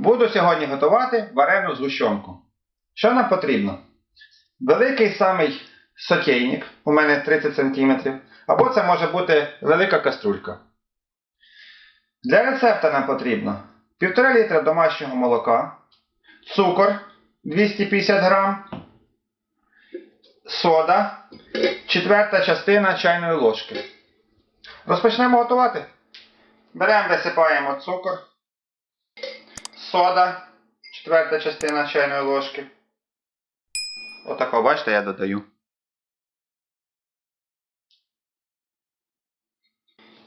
Буду сьогодні готувати варену згущенку. Що нам потрібно? Великий самий сотейник, у мене 30 см, або це може бути велика каструлька. Для рецепта нам потрібно 1,5 літра домашнього молока, цукор 250 грам, сода, четверта частина чайної ложки. Розпочнемо готувати. Беремо, висипаємо цукор, сода, четверта частина чайної ложки. Отако, бачите, я додаю.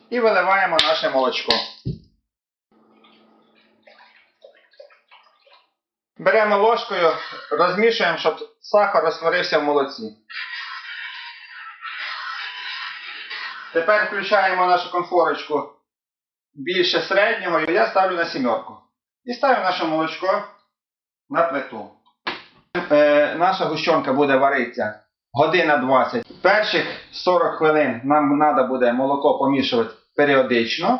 І виливаємо наше молочко. Беремо ложкою, розмішуємо, щоб сахар розтворився в молоці. Тепер включаємо нашу конфорочку більше середнього, і я ставлю на сімерку. І ставлю наше молочко на плиту. Е, наша гущонка буде варитися година 20. Перших 40 хвилин нам треба буде молоко помішувати періодично,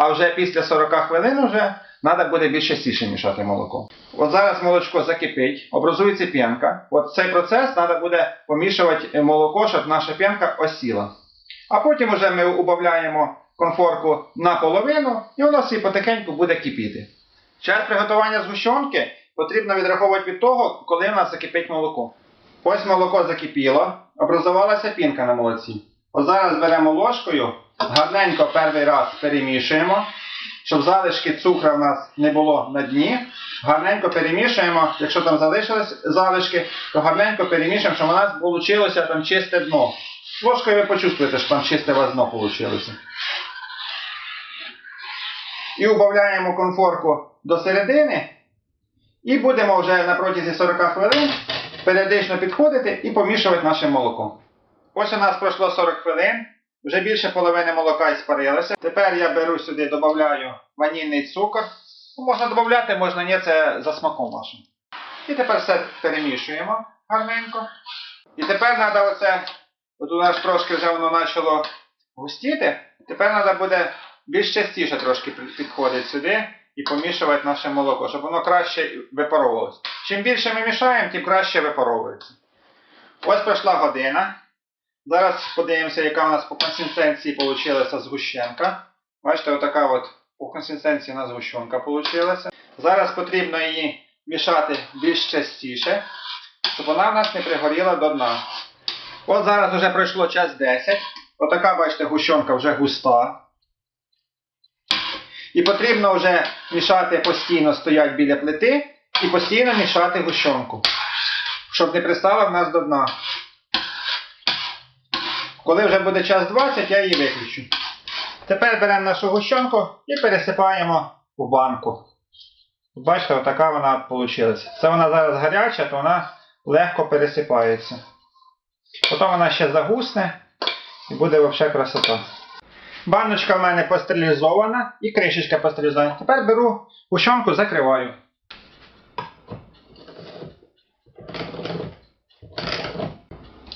а вже після 40 хвилин вже треба буде більш частіше мішати молоко. От зараз молочко закипить, образується п'янка. От цей процес треба буде помішувати молоко, щоб наша п'янка осіла. А потім вже ми убавляємо конфорку наполовину, і воно всі потихеньку буде кипіти. Час приготування згущенки потрібно відраховувати від того, коли в нас закипить молоко. Ось молоко закипіло, образувалася пінка на молоці. От зараз беремо ложкою, гарненько перший раз перемішуємо, щоб залишки цукру в нас не було на дні. Гарненько перемішуємо, якщо там залишились залишки, то гарненько перемішуємо, щоб у нас вийшло там чисте дно. Ложкою ви почувствуєте, що там чисте у вас дно вийшло. І убавляємо конфорку до середини. І будемо вже на протязі 40 хвилин періодично підходити і помішувати наше молоко. Ось у нас пройшло 40 хвилин. Вже більше половини молока і спарилося. Тепер я беру сюди, додаю ванільний цукор. Можна додати, можна ні, це за смаком вашим. І тепер все перемішуємо гарненько. І тепер треба оце, от у нас трошки вже воно почало густіти. Тепер треба буде більш частіше трошки під- підходити сюди і помішувати наше молоко, щоб воно краще випаровувалося. Чим більше ми мішаємо, тим краще випаровується. Ось пройшла година. Зараз подивимося, яка у нас по консистенції вийшла згущенка. Бачите, отака от по консистенції у нас згущенка вийшла. Зараз потрібно її мішати більш частіше, щоб вона в нас не пригоріла до дна. От зараз вже пройшло час 10. Отака, бачите, гущонка вже густа. І потрібно вже мішати постійно стояти біля плити і постійно мішати гущонку, щоб не пристала в нас до дна. Коли вже буде час 20, я її виключу. Тепер беремо нашу гущонку і пересипаємо у банку. Бачите, отака вона вийшла. Це вона зараз гаряча, то вона легко пересипається. Потім вона ще загусне і буде взагалі красота. Баночка в мене пастерилізована і кришечка пастерилізована. Тепер беру ущонку, закриваю.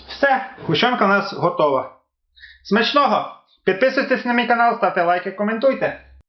Все, гущонка у нас готова. Смачного! Підписуйтесь на мій канал, ставте лайки, коментуйте.